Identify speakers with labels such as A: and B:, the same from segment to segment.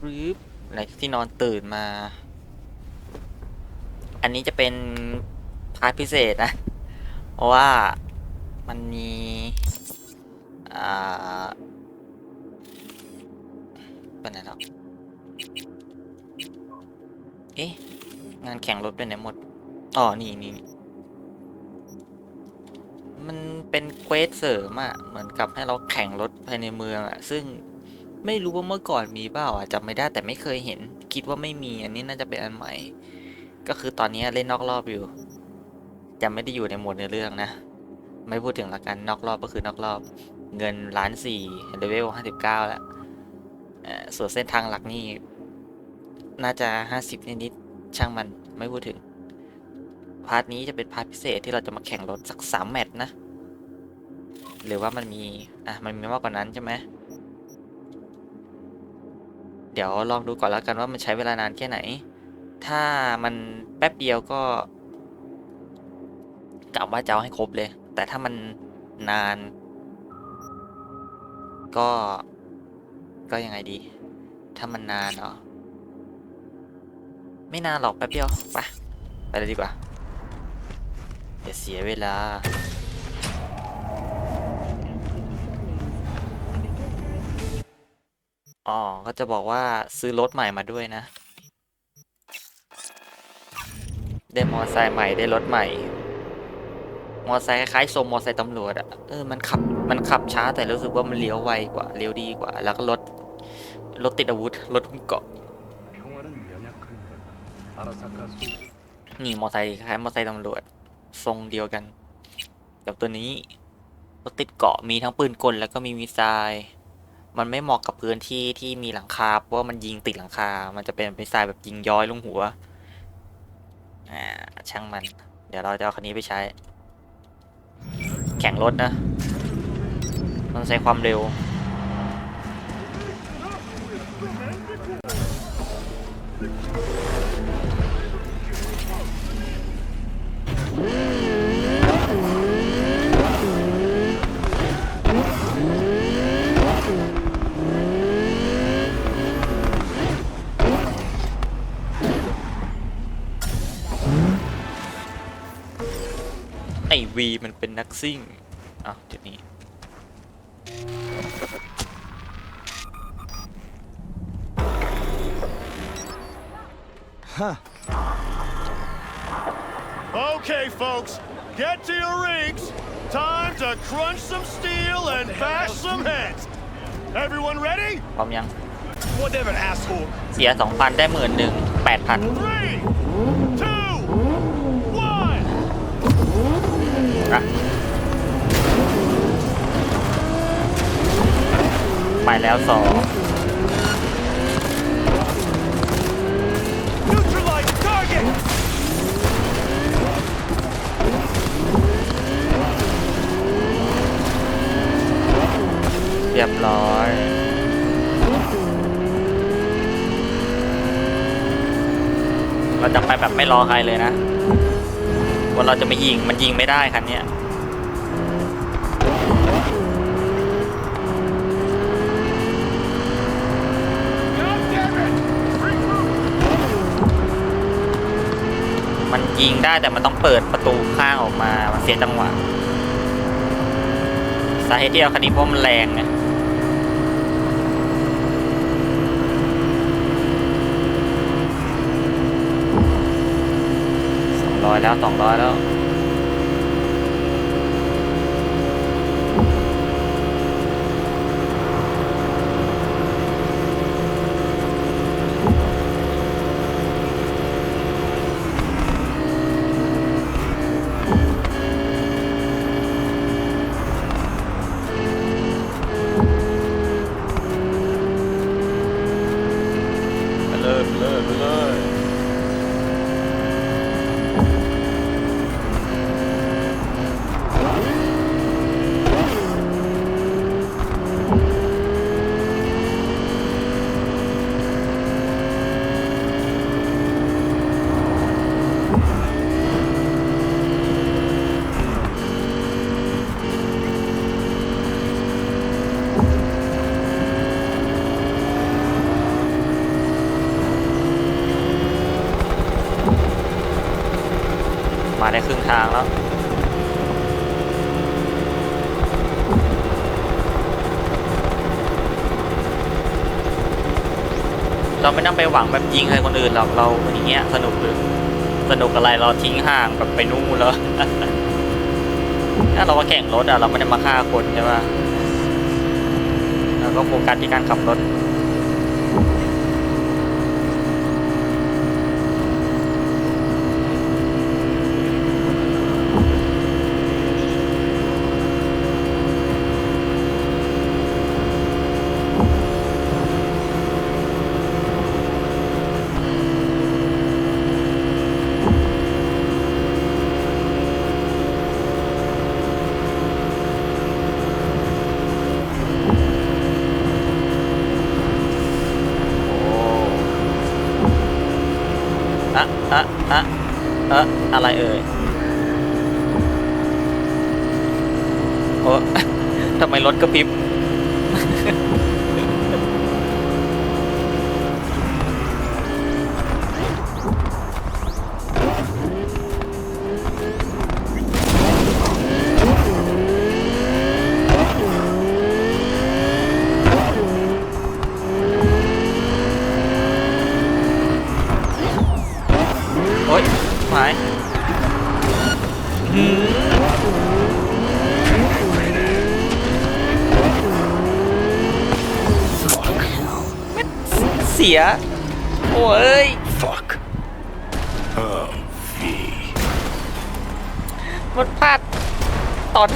A: หรืออะไรที่นอนตื่นมา อันนี้จะเป็นพาร์ทพิเศษนะ เพราะว่ามันมีอ่าเป็นไหนแล้วเอ๊ะ งานแข่งรถไปไหนหมด อ๋อนี่นี่นี่มันเป็นเควสเสริมอะเหมือนกับให้เราแข่งรถภายในเมืองอะซึ่ง ไม่รู้ว่าเมื่อก่อนมีเปล่าอะจำไม่ได้แต่ไม่เคยเห็น คิดว่าไม่มีอันนี้น่าจะเป็นอันใหม่ ก็คือตอนนี้เล่นนอกรอบอยู่จะไม่ได้อยู่ในโหมดในอเรื่องนะ ไม่พูดถึงละกันนอกรอบก็คือนอกรอบ เงินล้านสี่เลเวลห้าสิบเก้าแล้วส่วนเส้นทางหลักนี่น่าจะห้าสิบนิดๆช่างมันไม่พูดถึง พาร์ทนี้จะเป็นพาร์ทพิเศษที่เราจะมาแข่งรถสักสามแมตช์นะ หรือว่ามันมี อะ มันมีมากกว่านั้นใช่ไหม เดี๋ยวลองดูก่อนแล้วกันว่ามันใช้เวลานานแค่ไหน ถ้ามันแป๊บเดียวก็กะว่าจะเอาให้ครบเลย แต่ถ้ามันนาน ก็ก็ยังไงดี ถ้ามันนานเหรอไม่นานหรอกแป๊บเดียว ไป ไปเลยดีกว่าอย่าเสียเวลา อ๋อก็จะบอกว่าซื้อรถใหม่มาด้วยนะ ได้มอไซค์ใหม่ได้รถใหม่ มอไซค์คล้ายๆทรงมอไซค์ตำรวจอะเออมันขับมันขับช้าแต่รู้สึกว่ามันเลี้ยวไวกว่าเลี้ยวดีกว่า แล้วก็รถรถติดอาวุธรถหุ้มเกาะนี่มอไซค์คล้ายมอไซค์ตำรวจทรงเดียวกัน กับตัวนี้รถติดเกาะมีทั้งปืนกลแล้วก็มีมีสไซล์ มันไม่เหมาะกับพื้นที่ที่มีหลังคาเพราะว่ามันยิงติดหลังคา มันจะเป็นมิสไซล์แบบยิงย้อยลงหัว อ่า ช่างมัน เดี๋ยวเราจะเอาคันนี้ไปใช้ แข่งรถนะ ต้องใช้ความเร็วไวีมันเป็นนักซิ่งอ้าวเดี๋ยวนี้
B: Okay, folks, get to your rigs. Time to crunch some steel and bash some heads. Everyone ready?
A: พร้อมยัง
B: Whatever, asshole.
A: เสียสองพันได้หมื่นหนึ่งแปดพัน
B: Three, two, one.
A: อะไปแล้วสอง
B: Neutralize the target.
A: เรียบร้อย เราจะไปแบบไม่รอใครเลยนะ ว่าเราจะไม่ยิงมันยิงไม่ได้คันนี้มันยิงได้แต่มันต้องเปิดประตูข้างออกมา มันเสียจังหวะ สาเหตุที่เอาคันนี้เพราะมันแรงไงสอง ร้อยแล้วสองร้อยแล้ว ทางแล้วเราไม่ต้องไปหวังแบบยิงใครคนอื่นหรอกเราอย่างเงี้ยสนุกหรือสนุกอะไรเราทิ้งห่างแบบไปนู่นแล้วถ้าเรามาแข่งรถอะเราไม่ได้มาฆ่าคนใช่ป่ะเราก็โฟกัสที่การขับรถ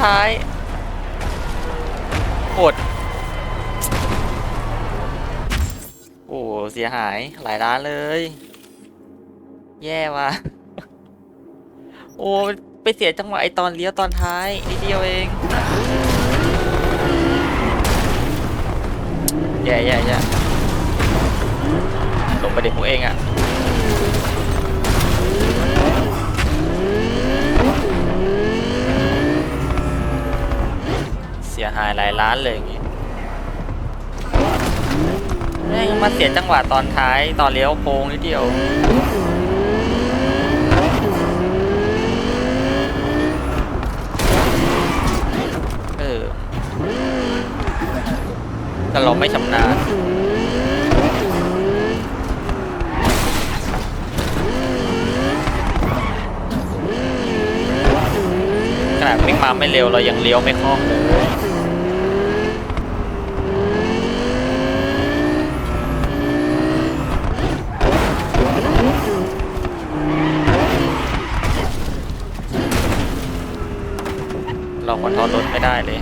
A: ท้ายอดโอ้เสียหายหลายล้านเลย แย่ว่ะโอ้ไปเสียจังหวะไอตอนเลี้ยวตอนท้ายนิดเดียวเองแย่แย่แย่ลงไปเด็กพวกเองอะ่ะ หายหลายล้านเลยอย่างงี้แม่งมาเสียจังหวะตอนท้ายตอนเลี้ยวโค้งนิดเดียวเออแต่เราไม่ชำนาญขนาดวิ่งมาไม่เร็วเรายังเลี้ยวไม่คล่องเลย เราคอนโทรลรถไม่ได้เลย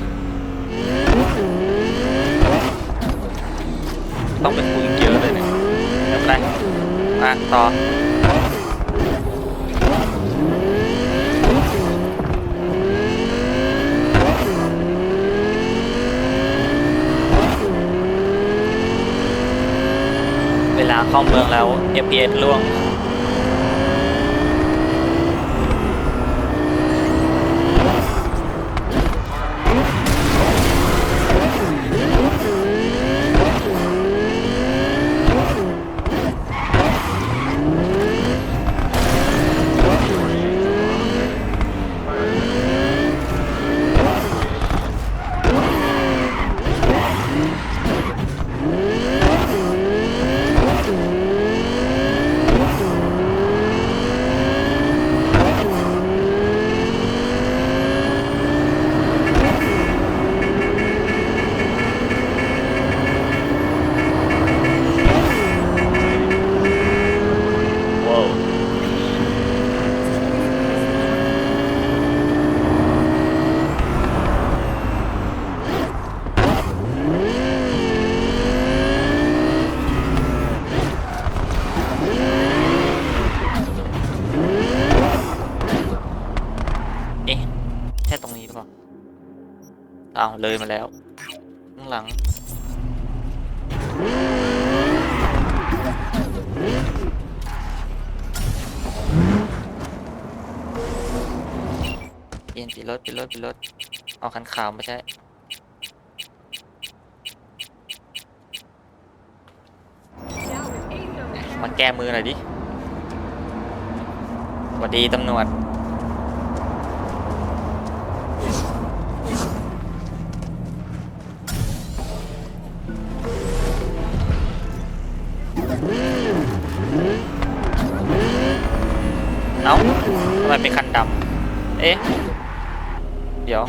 A: ต้องเป็นคุยเยอะเลยเนี่ยไม่เป็นไรมา ต่อเวลาเข้าเมืองแล้ว FPS ล่วง ว้าวเอ๊ะแค่ตรงนี้หรือเปล่าอ้าวเลยมาแล้วข้างหลังเปลี่ยนปีรถปีรถปีรถเอาคันขาวไม่ใช่มาแก้มือหน่อยดิสวัสดีตำรวจาทำไมเป็นคันดำเอ๊ะ เดี๋ยว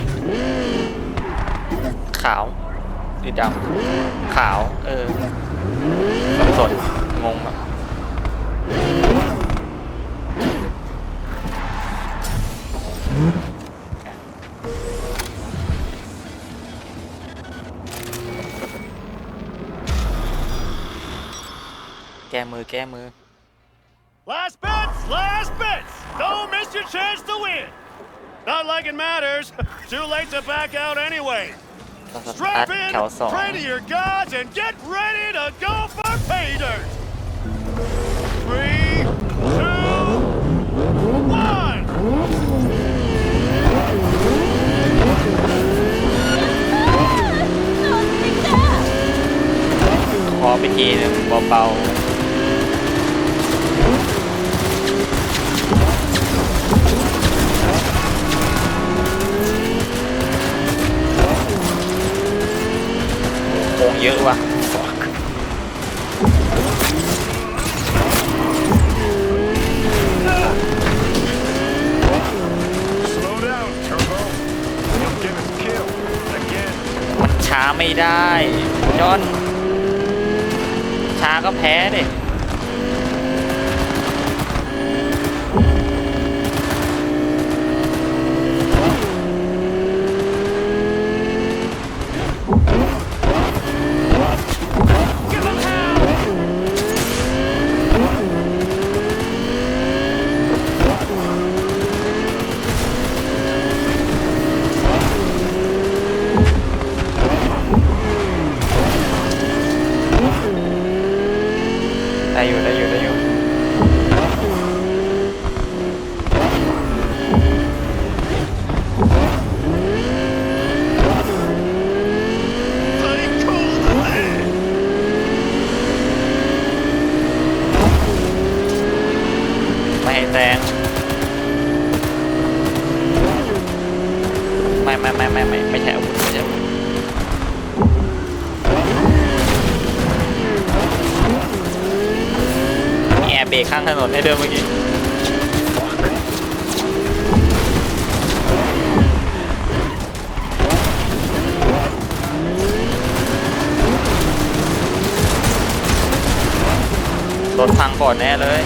A: ขาวหรือดำขาว เออสับสนงงอะแก้มือแก้มือ
B: Last bets, last bets. Don't miss your chance to win. Not like it matters. Too late to back out anyway. Strap in, pray to your gods, and get ready to go for pay dirt. Three, two, one.
A: งเยอะว่ะมันช้าไม่ได้จอนช้าก็แพ้เด็ แซงไม่ไม่ไม่ไม่ไม่ไม่ใช่อาวุธไม่ใช่อาวุธมีแอร์เบรกข้างถนนให้เดินเมื่อกี้รถพังก่อนแน่เลย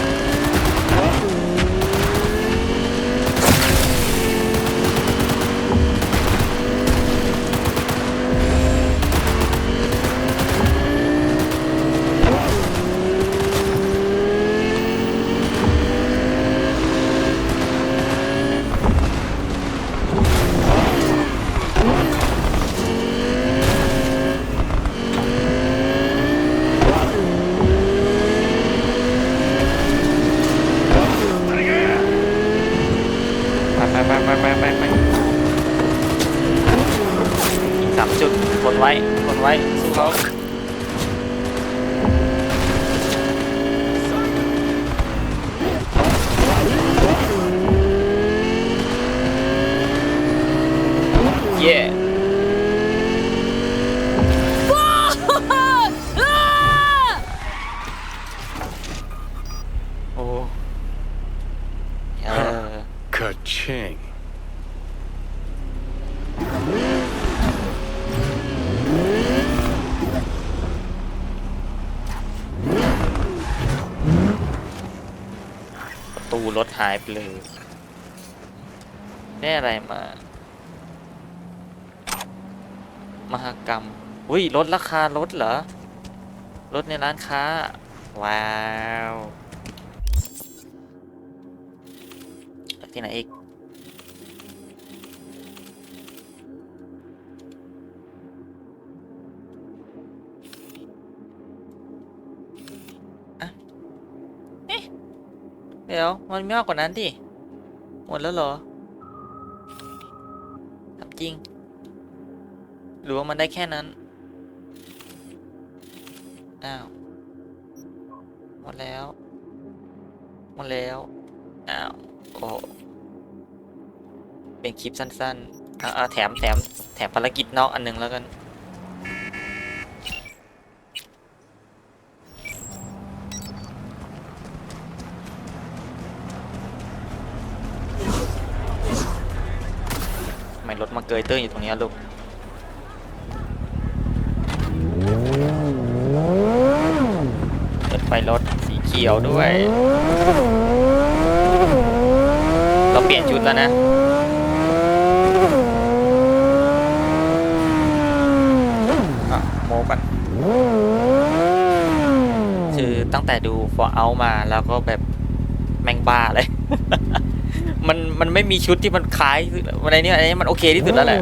A: ประตูรถหายไปเลยได้อะไรมา มหกรรมอุ้ยลดราคารถเหรอรถในร้านค้า ว้าวแล้วที่ไหนอีก เดี๋ยวมันมีมากกว่านั้นดิหมดแล้วเหรอถามจริง หรือว่ามันได้แค่นั้น อ้าว หมดแล้ว หมดแล้ว อ้าว โอ้โหเป็นคลิปสั้นๆอ่าแถมแถมแถมภารกิจนอกอันหนึงแล้วกัน เกยตื้นอยู่ตรงนี้ลูกเปิดไฟรถสีเขียวด้วย เราเปลี่ยนชุดแล้วนะอะโมกันคือตั้งแต่ดู For Out มาแล้วก็แบบแมงบ้าเลย มันมันไม่มีชุดที่มันคล้ายอะไรเนี่ยอันนี้มันโอเคที่สุดแล้วแหละ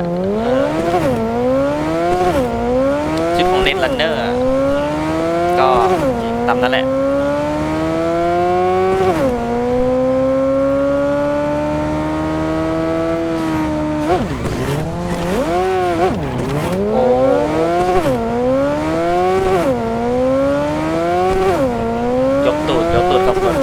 A: ชุดของเน็ตลันเนอร์ก็ตามนั้นแหละ โอ้ยกตูดยกตูดครับคน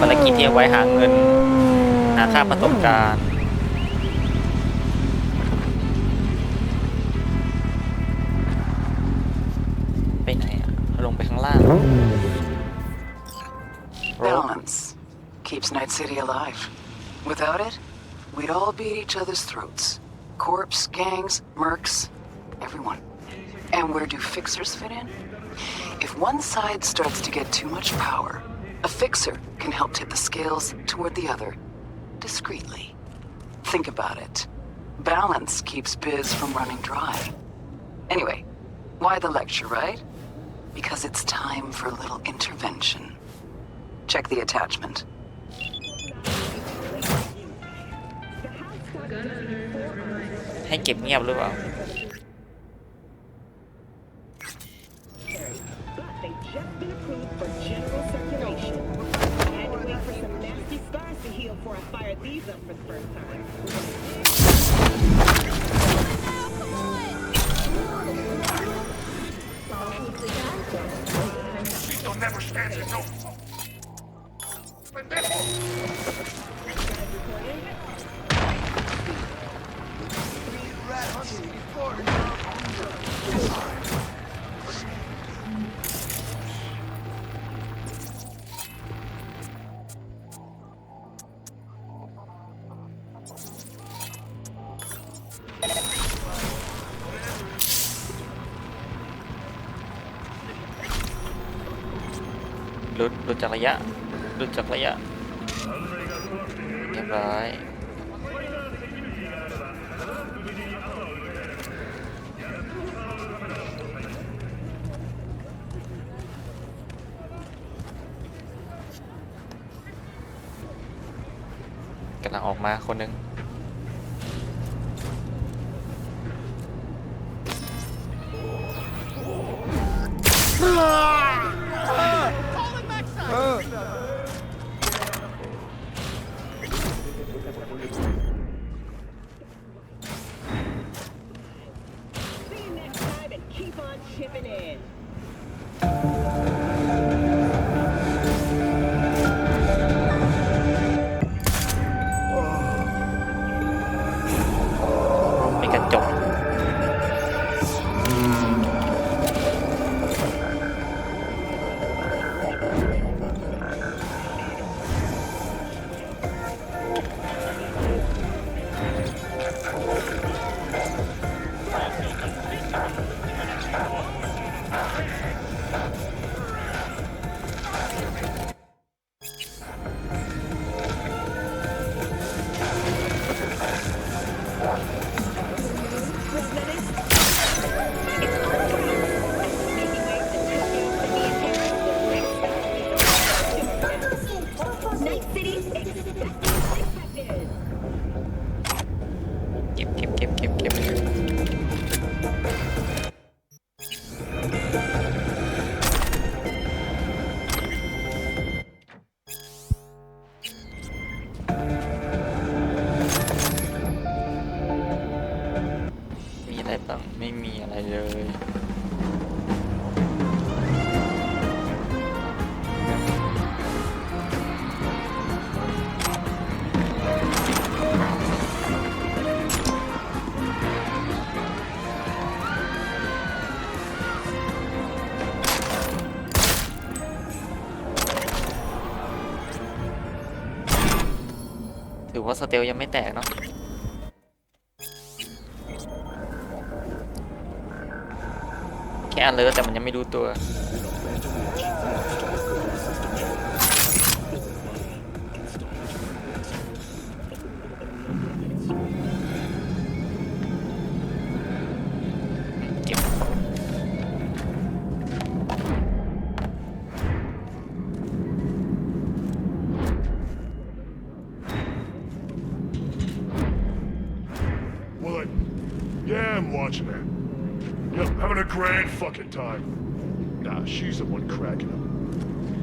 A: ภารกิจที่เอา ไว้หาเงินหาค่าประสบการณ์ ไปไหนอะลงไปข้างล่าง
C: Balance keeps Night City alive. Without it, we'd all be at each other's throats. Corps, gangs, mercs, everyone. And where do fixers fit in? If one side starts to get too much power, a fixer can help tip the scales toward the other, discreetly. Think about it. Balance keeps Biz from running dry. Anyway, why the lecture, right? Because it's time for a little intervention. Check the attachment.
A: ให้เก็บเงียบหรือเปล่า
D: never stand your nose.
A: หลุดหลุดจากระยะหลุดจากระยะเรียบร้อยกำลังออกมาคนหนึ่ง tarde. ว่าสเตลยังไม่แตกเนาะแค่อันเลยแต่มันยังไม่รู้ตัว
E: grand fucking time. Nah, she's the one cracking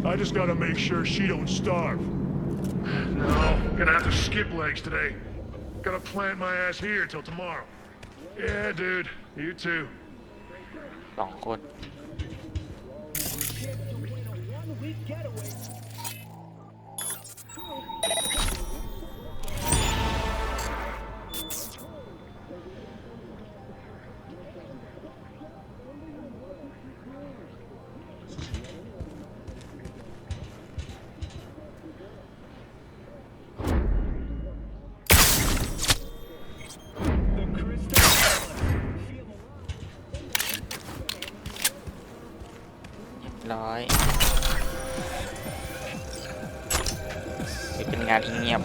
E: up. I just gotta make sure she don't starve. No, gonna have to skip legs today. Gotta plant my ass here till tomorrow. Yeah, dude. You too.
A: สองคน รียบร้อยเป็นงานเงียบ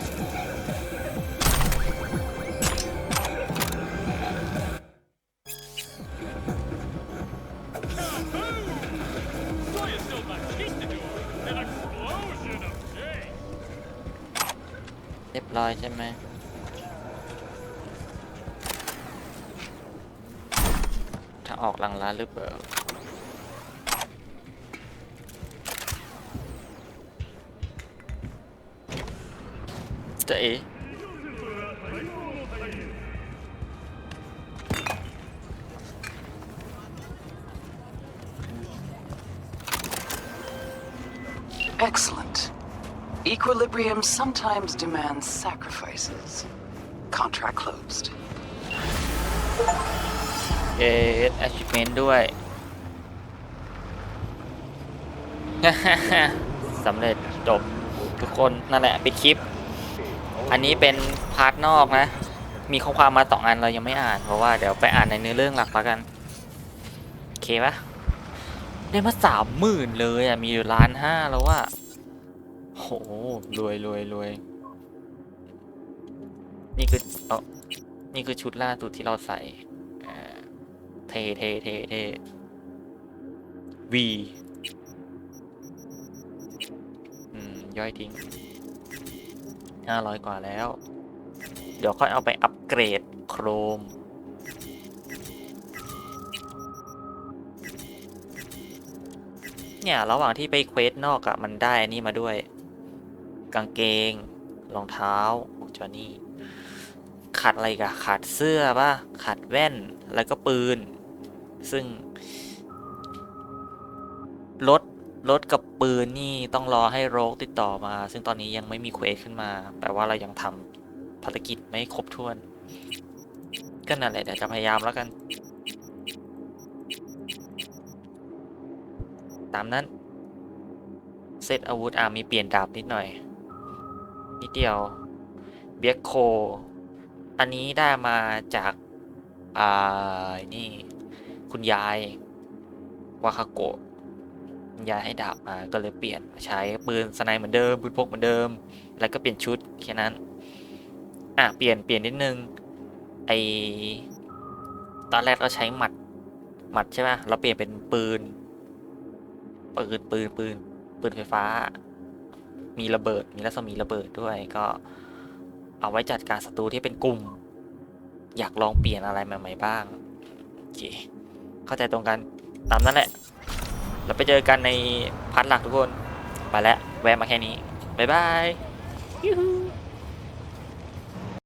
A: เรียบร้อยใช่ไหมถ้าออกหลังร้านหรือเปล่า จะเอ
C: Excellent. Equilibrium sometimes demands sacrifices. Contract closed.
A: เอส achievement ด้วย สำเร็จจบทุกคนนั่นแหละปิดคลิป อันนี้เป็นพาร์ทนอกนะ มีข้อความมาสองอันเรายังไม่อ่าน เพราะว่าเดี๋ยวไปอ่านในเนื้อเรื่องหลักแล้วกัน โอเคปะได้มาสามหมื่นเลยอะ มีอยู่ล้านห้าแล้วว่าโหรวยรวยรวยนี่คือเออนี่คือชุดล่าสุดที่เราใส่เทเทเทเทวีอืมย่อยทิ้ง ห้าร้อยกว่าแล้ว เดี๋ยวค่อยเอาไปอัปเกรดโครม เนี่ย ระหว่างที่ไปเควสนอกอะมันได้อันนี้มาด้วย กางเกง รองเท้าของจอนี่ ขาดอะไรกะขาดเสื้อป่ะ ขาดแว่น แล้วก็ปืน ซึ่ง รถ รถกับปืนนี่ต้องรอให้โรกติดต่อมา ซึ่งตอนนี้ยังไม่มีเควสขึ้นมา แปลว่าเรายังทำภารกิจไม่ครบถ้วน ก็นั่นแหละเดี๋ยวจะพยายามแล้วกัน ตามนั้น เซตอาวุธอะมีเปลี่ยนดาบนิดหน่อย นิดเดียว เบียโค อันนี้ได้มาจาก อ่า นี่ คุณยายวาคาโกะ ยายให้ดาบมาก็เลยเปลี่ยนใช้ปืนสไนเหมือนเดิมปืนพกเหมือนเดิม แล้วก็เปลี่ยนชุดแค่นั้น อะเปลี่ยนเปลี่ยนนิดนึงไอตอนแรกเราใช้หมัดหมัดใช่ไหมเราเปลี่ยนเป็นปืนปืนปืนปืนปืนไฟฟ้า มีระเบิดมีรัศมีระเบิดด้วยก็เอาไว้จัดการศัตรูที่เป็นกลุ่ม อยากลองเปลี่ยนอะไรใหม่ๆบ้างโอเคเข้าใจตรงกันตามนั้นแหละ แล้วไปเจอกันในพาร์ทหลักทุกคน ไปแล้ว แวะมาแค่นี้ บ๊ายบายยูฮู